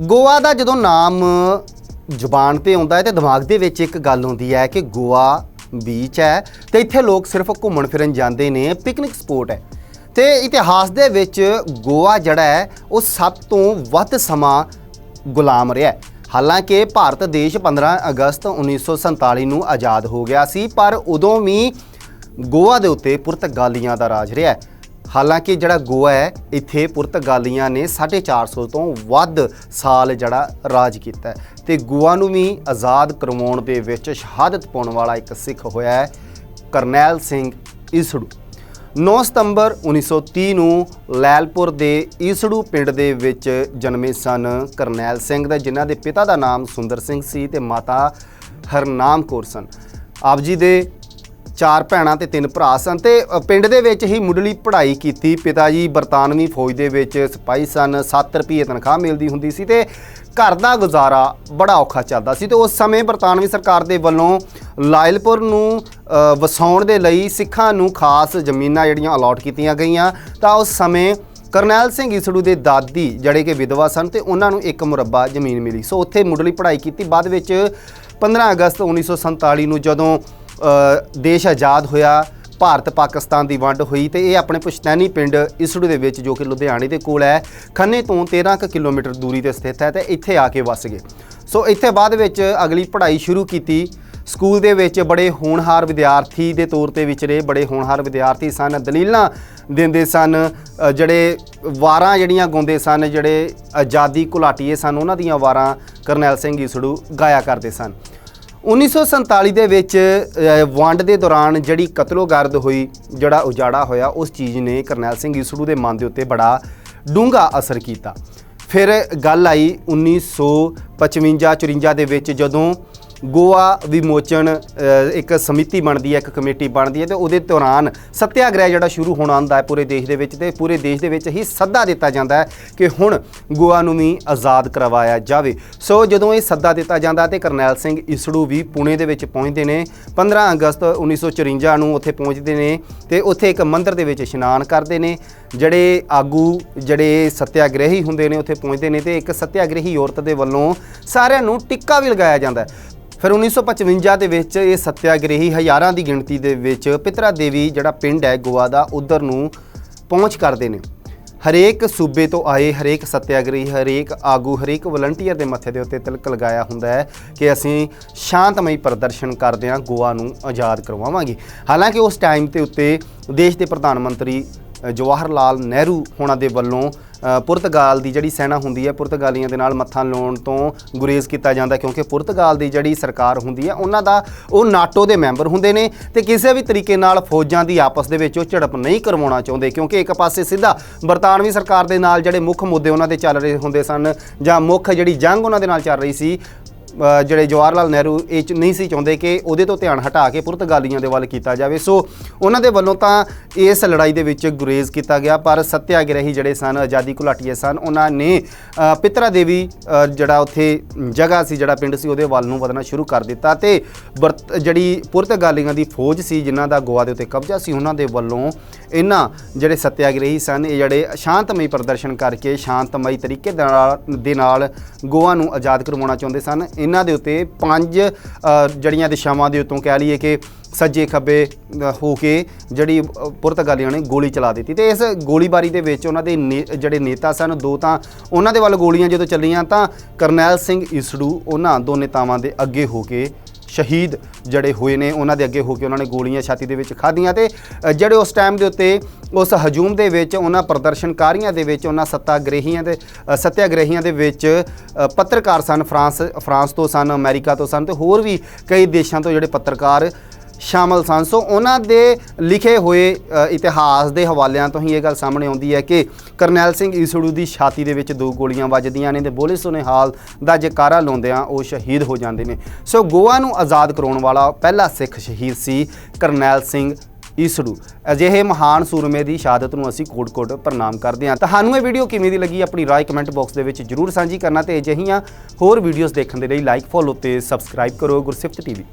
ਗੋਆ ਦਾ ਜਦੋਂ ਨਾਮ ਜ਼ੁਬਾਨ ਤੇ ਆਉਂਦਾ ਹੈ ਤੇ ਦਿਮਾਗ ਦੇ ਵਿੱਚ ਇੱਕ ਗੱਲ ਹੁੰਦੀ ਹੈ ਕਿ ਗੋਆ ਬੀਚ ਹੈ ਤੇ ਇੱਥੇ ਲੋਕ ਸਿਰਫ ਘੁੰਮਣ ਫਿਰਨ ਜਾਂਦੇ ਨੇ ਪਿਕਨਿਕ ਸਪੋਟ ਹੈ। ਤੇ ਇਤਿਹਾਸ ਦੇ ਵਿੱਚ ਗੋਆ ਜਿਹੜਾ ਹੈ, ਉਹ ਸਭ ਤੋਂ ਵੱਧ ਸਮਾਂ ਗੁਲਾਮ ਰਿਹਾ ਹਾਲਾਂਕਿ ਭਾਰਤ ਦੇਸ਼ 15 ਅਗਸਤ 1947 ਨੂੰ ਆਜ਼ਾਦ ਹੋ ਗਿਆ ਸੀ, ਪਰ ਉਦੋਂ ਵੀ ਗੋਆ ਦੇ ਉੱਤੇ ਪੁਰਤਗਾਲੀਆਂ ਦਾ ਰਾਜ ਰਿਹਾ ਹਾਲਾਂਕਿ ਜਿਹੜਾ ਗੋਆ ਹੈ, ਇੱਥੇ ਪੁਰਤਗਾਲੀਆਂ ਨੇ 450 ਤੋਂ ਵੱਧ ਸਾਲ ਜਿਹੜਾ ਰਾਜ ਕੀਤਾ ਹੈ ਤੇ ਗੋਆ ਨੂੰ ਵੀ ਆਜ਼ਾਦ ਕਰਵਾਉਣ ਦੇ ਵਿੱਚ ਸ਼ਹਾਦਤ ਪਾਉਣ ਵਾਲਾ ਇੱਕ ਸਿੱਖ ਹੋਇਆ ਹੈ, ਕਰਨੈਲ ਸਿੰਘ ਈਸੜੂ। 9 ਸਤੰਬਰ 1930 ਨੂੰ ਲੈਲਪੁਰ ਦੇ ਈਸੜੂ ਪਿੰਡ ਦੇ ਵਿੱਚ ਜਨਮੇ ਸਨ ਕਰਨੈਲ ਸਿੰਘ ਦਾ, ਜਿਨ੍ਹਾਂ ਦੇ ਪਿਤਾ ਦਾ ਨਾਮ ਸੁੰਦਰ ਸਿੰਘ ਸੀ ਤੇ ਮਾਤਾ ਹਰਨਾਮ ਕੌਰ ਸਨ। ਆਪ ਜੀ ਦੇ ਚਾਰ ਭੈਣਾਂ ਤੇ ਤਿੰਨ ਭਰਾ ਸਨ ਤੇ ਪਿੰਡ ਦੇ ਵਿੱਚ ਹੀ ਮੁੱਢਲੀ ਪੜ੍ਹਾਈ ਕੀਤੀ। ਪਿਤਾ ਜੀ ਬਰਤਾਨਵੀ ਫੌਜ ਦੇ ਵਿੱਚ ਸਿਪਾਹੀ ਸਨ 7 ਰੁਪਏ ਤਨਖਾਹ ਮਿਲਦੀ ਹੁੰਦੀ ਸੀ ਤੇ ਘਰ ਦਾ ਗੁਜ਼ਾਰਾ ਬੜਾ ਔਖਾ ਚੱਲਦਾ ਸੀ ਤੇ ਉਸ ਸਮੇਂ ਬਰਤਾਨਵੀ ਸਰਕਾਰ ਦੇ ਵੱਲੋਂ ਲਾਇਲਪੁਰ ਨੂੰ ਵਸਾਉਣ ਦੇ ਲਈ ਸਿੱਖਾਂ ਨੂੰ ਖਾਸ ਜ਼ਮੀਨਾਂ ਜਿਹੜੀਆਂ ਅਲਾਟ ਕੀਤੀਆਂ ਗਈਆਂ। ਤਾਂ ਉਸ ਸਮੇਂ ਕਰਨੈਲ ਸਿੰਘ ਈਸੜੂ ਦੇ ਦਾਦੀ ਜਿਹੜੇ ਕਿ ਵਿਧਵਾ ਸਨ ਤੇ ਉਹਨਾਂ ਨੂੰ ਇੱਕ ਮੁਰੱਬਾ ਜ਼ਮੀਨ ਮਿਲੀ। ਸੋ ਉੱਥੇ ਮੁੱਢਲੀ ਪੜ੍ਹਾਈ ਕੀਤੀ। ਬਾਅਦ ਵਿੱਚ 15 ਅਗਸਤ 1947 ਨੂੰ ਜਦੋਂ ਦੇਸ਼ ਆਜ਼ਾਦ ਹੋਇਆ, ਭਾਰਤ ਪਾਕਿਸਤਾਨ ਦੀ ਵੰਡ ਹੋਈ ਤੇ ਇਹ ਆਪਣੇ ਪੁਸ਼ਤੈਨੀ ਪਿੰਡ ਇਸੜੂ ਦੇ ਵਿੱਚ ਜੋ ਕਿ ਲੁਧਿਆਣੇ ਦੇ ਕੋਲ ਹੈ, ਖੰਨੇ ਤੋਂ 13 ਕੁ ਕਿਲੋਮੀਟਰ ਦੂਰੀ ਤੇ ਸਥਿਤ ਹੈ ਤੇ ਇੱਥੇ ਆ ਕੇ ਵਸ ਗਏ। ਸੋ ਇੱਥੇ ਬਾਅਦ ਵਿੱਚ ਅਗਲੀ ਪੜ੍ਹਾਈ ਸ਼ੁਰੂ ਕੀਤੀ। ਸਕੂਲ ਦੇ ਵਿੱਚ ਬੜੇ ਹੋਣਹਾਰ ਵਿਦਿਆਰਥੀ ਦੇ ਤੌਰ ਤੇ ਵਿਚਰੇ ਬੜੇ ਹੋਣਹਾਰ ਵਿਦਿਆਰਥੀ ਸਨ, ਦਲੀਲਾਂ ਦਿੰਦੇ ਸਨ ਜਿਹੜੇ ਵਾਰਾਂ ਜਿਹੜੀਆਂ ਗਾਉਂਦੇ ਸਨ, ਜਿਹੜੇ ਆਜ਼ਾਦੀ ਘੁਲਾਟੀਏ ਸਨ, ਉਹਨਾਂ ਦੀਆਂ ਵਾਰਾਂ ਕਰਨੈਲ ਸਿੰਘ ਈਸੜੂ ਗਾਇਆ ਕਰਦੇ ਸਨ। 1947 ਦੇ ਵਿੱਚ ਵੰਡ ਦੇ ਦੌਰਾਨ ਜਿਹੜੀ ਕਤਲੋਗਰਦ ਹੋਈ, ਜਿਹੜਾ ਉਜਾੜਾ ਹੋਇਆ, ਉਸ ਚੀਜ਼ ਨੇ ਕਰਨੈਲ ਸਿੰਘ ਈਸੜੂ ਦੇ ਮਨ ਦੇ ਉੱਤੇ ਬੜਾ ਡੂੰਘਾ ਅਸਰ ਕੀਤਾ। ਫਿਰ ਗੱਲ ਆਈ 1955 54 ਦੇ ਵਿੱਚ ਜਦੋਂ ਗੋਆ ਵਿਮੋਚਨ ਇੱਕ ਸਮਿਤੀ ਬਣਦੀ ਹੈ, ਇੱਕ ਕਮੇਟੀ ਬਣਦੀ ਹੈ ਤੇ ਉਹਦੇ ਦੌਰਾਨ ਸਤਿਆਗ੍ਰਹਿ ਜਿਹੜਾ ਸ਼ੁਰੂ ਹੋਣਾ ਹੁੰਦਾ ਹੈ ਪੂਰੇ ਦੇਸ਼ ਦੇ ਵਿੱਚ ਤੇ ਪੂਰੇ ਦੇਸ਼ ਦੇ ਵਿੱਚ ਹੀ ਸੱਦਾ ਦਿੱਤਾ ਜਾਂਦਾ ਹੈ ਕਿ ਹੁਣ ਗੋਆ ਨੂੰ ਵੀ ਆਜ਼ਾਦ ਕਰਵਾਇਆ ਜਾਵੇ। ਸੋ ਜਦੋਂ ਇਹ ਸੱਦਾ ਦਿੱਤਾ ਜਾਂਦਾ ਤੇ ਕਰਨੈਲ ਸਿੰਘ ਇਸੜੂ ਵੀ ਪੁਣੇ ਦੇ ਵਿੱਚ ਪਹੁੰਚਦੇ ਨੇ 15 ਅਗਸਤ 1954 ਨੂੰ ਉੱਥੇ ਪਹੁੰਚਦੇ ਨੇ ਤੇ ਉੱਥੇ ਇੱਕ ਮੰਦਿਰ ਦੇ ਵਿੱਚ ਇਸ਼ਨਾਨ ਕਰਦੇ ਨੇ, ਜਿਹੜੇ ਆਗੂ, ਜਿਹੜੇ ਸੱਤਿਆਗ੍ਰਹੀ ਹੁੰਦੇ ਨੇ, ਉੱਥੇ ਪਹੁੰਚਦੇ ਨੇ ਤੇ ਇੱਕ ਸਤਿਆਗ੍ਰਹੀ ਔਰਤ ਦੇ ਵੱਲੋਂ ਸਾਰਿਆਂ ਨੂੰ ਟਿੱਕਾ ਵੀ ਲਗਾਇਆ ਜਾਂਦਾ ਹੈ। ਫਿਰ 1955 ਦੇ ਵਿੱਚ ਇਹ ਸੱਤਿਆਗ੍ਰਹੀ ਹਜ਼ਾਰਾਂ ਦੀ ਗਿਣਤੀ ਦੇ ਵਿੱਚ ਪਿਤਰਾ ਦੇਵੀ ਜਿਹੜਾ ਪਿੰਡ ਹੈ ਗੋਆ ਦਾ, ਉਧਰ ਨੂੰ ਪਹੁੰਚ ਕਰਦੇ ਨੇ। ਹਰੇਕ ਸੂਬੇ ਤੋਂ ਆਏ ਹਰੇਕ ਸੱਤਿਆਗ੍ਰਹੀ, ਹਰੇਕ ਆਗੂ, ਹਰੇਕ ਵਲੰਟੀਅਰ ਦੇ ਮੱਥੇ ਦੇ ਉੱਤੇ ਤਿਲਕ ਲਗਾਇਆ ਹੁੰਦਾ ਹੈ ਕਿ ਅਸੀਂ ਸ਼ਾਂਤਮਈ ਪ੍ਰਦਰਸ਼ਨ ਕਰਦੇ ਹਾਂ, ਗੋਆ ਨੂੰ ਆਜ਼ਾਦ ਕਰਵਾਵਾਂਗੇ। ਹਾਲਾਂਕਿ ਉਸ ਟਾਈਮ ਤੇ ਉੱਤੇ ਦੇਸ਼ ਦੇ ਪ੍ਰਧਾਨ ਮੰਤਰੀ ਜਵਾਹਰ ਲਾਲ ਨਹਿਰੂ ਹੋਣਾ ਦੇ ਵੱਲੋਂ ਪੁਰਤਗਾਲ ਦੀ ਜਿਹੜੀ ਸੈਨਾ ਹੁੰਦੀ ਹੈ, ਪੁਰਤਗਾਲੀਆਂ ਦੇ ਨਾਲ ਮੱਥਾ ਲਾਉਣ ਤੋਂ ਗੁਰੇਜ਼ ਕੀਤਾ ਜਾਂਦਾ ਕਿਉਂਕਿ ਪੁਰਤਗਾਲ ਦੀ ਜਿਹੜੀ ਸਰਕਾਰ ਹੁੰਦੀ ਹੈ, ਉਹਨਾਂ ਦਾ ਉਹ ਨਾਟੋ ਦੇ ਮੈਂਬਰ ਹੁੰਦੇ ਨੇ ਤੇ ਕਿਸੇ ਵੀ ਤਰੀਕੇ ਨਾਲ ਫੌਜਾਂ ਦੀ ਆਪਸ ਦੇ ਵਿੱਚ ਉਹ ਝੜਪ ਨਹੀਂ ਕਰਵਾਉਣਾ ਚਾਹੁੰਦੇ ਕਿਉਂਕਿ ਇੱਕ ਪਾਸੇ ਸਿੱਧਾ ਬਰਤਾਨਵੀ ਸਰਕਾਰ ਦੇ ਨਾਲ ਜਿਹੜੇ ਮੁੱਖ ਮੁੱਦੇ ਉਹਨਾਂ ਦੇ ਚੱਲ ਰਹੇ ਹੁੰਦੇ ਸਨ ਜਾਂ ਮੁੱਖ ਜਿਹੜੀ ਜੰਗ ਉਹਨਾਂ ਦੇ ਨਾਲ ਚੱਲ ਰਹੀ ਸੀ ਜਿਹੜੇ ਜਵਾਹਰ ਲਾਲ ਨਹਿਰੂ ਇਹ 'ਚ ਨਹੀਂ ਸੀ ਚਾਹੁੰਦੇ ਕਿ ਉਹਦੇ ਤੋਂ ਧਿਆਨ ਹਟਾ ਕੇ ਪੁਰਤਗਾਲੀਆਂ ਦੇ ਵੱਲ ਕੀਤਾ ਜਾਵੇ। ਸੋ ਉਹਨਾਂ ਦੇ ਵੱਲੋਂ ਤਾਂ ਇਸ ਲੜਾਈ ਦੇ ਵਿੱਚ ਗੁਰੇਜ਼ ਕੀਤਾ ਗਿਆ ਪਰ ਸਤਿਆਗ੍ਰਹੀ ਜਿਹੜੇ ਸਨ ਆਜ਼ਾਦੀ ਘੁਲਾਟੀਏ ਸਨ ਉਹਨਾਂ ਨੇ ਅ, ਪਿਤਰਾ ਦੇਵੀ ਜਿਹੜਾ ਉੱਥੇ ਜਗ੍ਹਾ ਸੀ ਜਿਹੜਾ ਪਿੰਡ ਸੀ ਉਹਦੇ ਵੱਲ ਨੂੰ ਵਧਣਾ ਸ਼ੁਰੂ ਕਰ ਦਿੱਤਾ ਤੇ ਬਰਤ- ਜਿਹੜੀ ਪੁਰਤਗਾਲੀਆਂ ਦੀ ਫੌਜ ਸੀ ਜਿਨ੍ਹਾਂ ਦਾ ਗੋਆ ਦੇ ਉੱਤੇ ਕਬਜ਼ਾ ਸੀ ਉਹਨਾਂ ਦੇ ਵੱਲੋਂ ਇਹਨਾਂ ਜਿਹੜੇ ਸਤਿਆਗ੍ਰਹੀ ਸਨ ਇਹ ਜਿਹੜੇ ਸ਼ਾਂਤਮਈ ਪ੍ਰਦਰਸ਼ਨ ਕਰਕੇ ਸ਼ਾਂਤਮਈ ਤਰੀਕੇ ਨਾਲ ਦੇ ਨਾਲ ਗੋਆ ਨੂੰ ਆਜ਼ਾਦ ਕਰਵਾਉਣਾ ਚਾਹੁੰਦੇ ਸਨ। ਇਹਨਾਂ ਦੇ ਉੱਤੇ ਪੰਜ ਅ, ਜਿਹੜੀਆਂ ਦਿਸ਼ਾਵਾਂ ਦੇ ਉੱਤੋਂ ਕਹਿ ਲਈਏ ਕਿ ਸੱਜੇ ਖੱਬੇ ਹੋ ਕੇ ਜਿਹੜੀ ਅ, ਪੁਰਤਗਾਲੀਆਂ ਨੇ ਗੋਲੀ ਚਲਾ ਦਿੱਤੀ। ਤੇ ਇਸ ਗੋਲੀਬਾਰੀ ਦੇ ਵਿੱਚ ਉਹਨਾਂ ਦੇ ਨੇ- ਜਿਹੜੇ ਨੇਤਾ ਸਨ ਦੋ ਤਾਂ ਉਹਨਾਂ ਦੇ ਵੱਲ ਗੋਲੀਆਂ ਜਦੋਂ ਚੱਲੀਆਂ ਤਾਂ ਕਰਨੈਲ ਸਿੰਘ ਈਸੜੂ ਉਹਨਾਂ ਦੋ ਨੇਤਾਵਾਂ ਦੇ ਅੱਗੇ ਹੋ ਕੇ ਸ਼ਹੀਦ ਜਿਹੜੇ ਹੋਏ ਨੇ। ਉਹਨਾਂ ਦੇ ਅੱਗੇ ਹੋ ਕੇ ਉਹਨਾਂ ਨੇ ਗੋਲੀਆਂ ਛਾਤੀ ਦੇ ਵਿੱਚ ਖਾਧੀਆਂ ਤੇ ਜਿਹੜੇ ਉਸ ਟਾਈਮ ਦੇ ਉੱਤੇ ਉਸ ਹਜੂਮ ਦੇ ਵਿੱਚ ਉਹਨਾਂ ਪ੍ਰਦਰਸ਼ਨਕਾਰੀਆਂ ਦੇ ਵਿੱਚ ਉਹਨਾਂ ਸੱਤਾਗ੍ਰਹੀਆਂ ਦੇ ਅ, ਸੱਤਿਆਗ੍ਰਹੀਆਂ ਦੇ ਵਿੱਚ ਪੱਤਰਕਾਰ ਸਨ ਫਰਾਂਸ ਫਰਾਂਸ ਤੋਂ ਸਨ ਅਮਰੀਕਾ ਤੋਂ ਸਨ ਤੇ ਹੋਰ ਵੀ ਕਈ ਦੇਸ਼ਾਂ ਤੋਂ ਜਿਹੜੇ ਪੱਤਰਕਾਰ ਸ਼ਾਮਲ ਸਨ। ਸੋ ਉਹਨਾਂ ਦੇ ਲਿਖੇ ਹੋਏ ਇਤਿਹਾਸ ਦੇ ਹਵਾਲਿਆਂ ਤੋਂ ਹੀ ਇਹ ਗੱਲ ਸਾਹਮਣੇ ਆਉਂਦੀ ਹੈ ਕਿ ਕਰਨੈਲ ਸਿੰਘ ਈਸੜੂ ਦੀ ਛਾਤੀ ਦੇ ਵਿੱਚ ਦੋ ਗੋਲੀਆਂ ਵੱਜਦੀਆਂ ਨੇ ਤੇ ਬੋਲੇ ਸੁਨੇ ਹਾਲ ਦਾ ਜਕਾਰਾ ਲਾਉਂਦਿਆਂ ਉਹ ਸ਼ਹੀਦ ਹੋ ਜਾਂਦੇ ਨੇ। ਸੋ ਗੋਆ ਨੂੰ ਆਜ਼ਾਦ ਕਰਾਉਣ ਵਾਲਾ ਪਹਿਲਾ ਸਿੱਖ ਸ਼ਹੀਦ ਸੀ ਕਰਨੈਲ ਸਿੰਘ ਈਸੜੂ। ਅਜਿਹੇ ਮਹਾਨ ਸੂਰਮੇ ਦੀ ਸ਼ਹਾਦਤ ਨੂੰ ਅਸੀਂ ਕੋਟ-ਕੋਟ ਪ੍ਰਣਾਮ ਕਰਦੇ ਹਾਂ। ਤੁਹਾਨੂੰ ਇਹ ਵੀਡੀਓ ਕਿਵੇਂ ਦੀ ਲੱਗੀ ਆਪਣੀ ਰਾਏ ਕਮੈਂਟ ਬਾਕਸ ਦੇ ਵਿੱਚ ਜਰੂਰ ਸਾਂਝੀ ਕਰਨਾ ਤੇ ਅਜਿਹੀਆਂ ਹੋਰ ਵੀਡੀਓਜ਼ ਦੇਖਣ ਦੇ ਲਈ ਲਾਈਕ ਫੋਲੋ ਤੇ ਸਬਸਕ੍ਰਾਈਬ ਕਰੋ ਗੁਰਸਿਫਤ ਟੀਵੀ।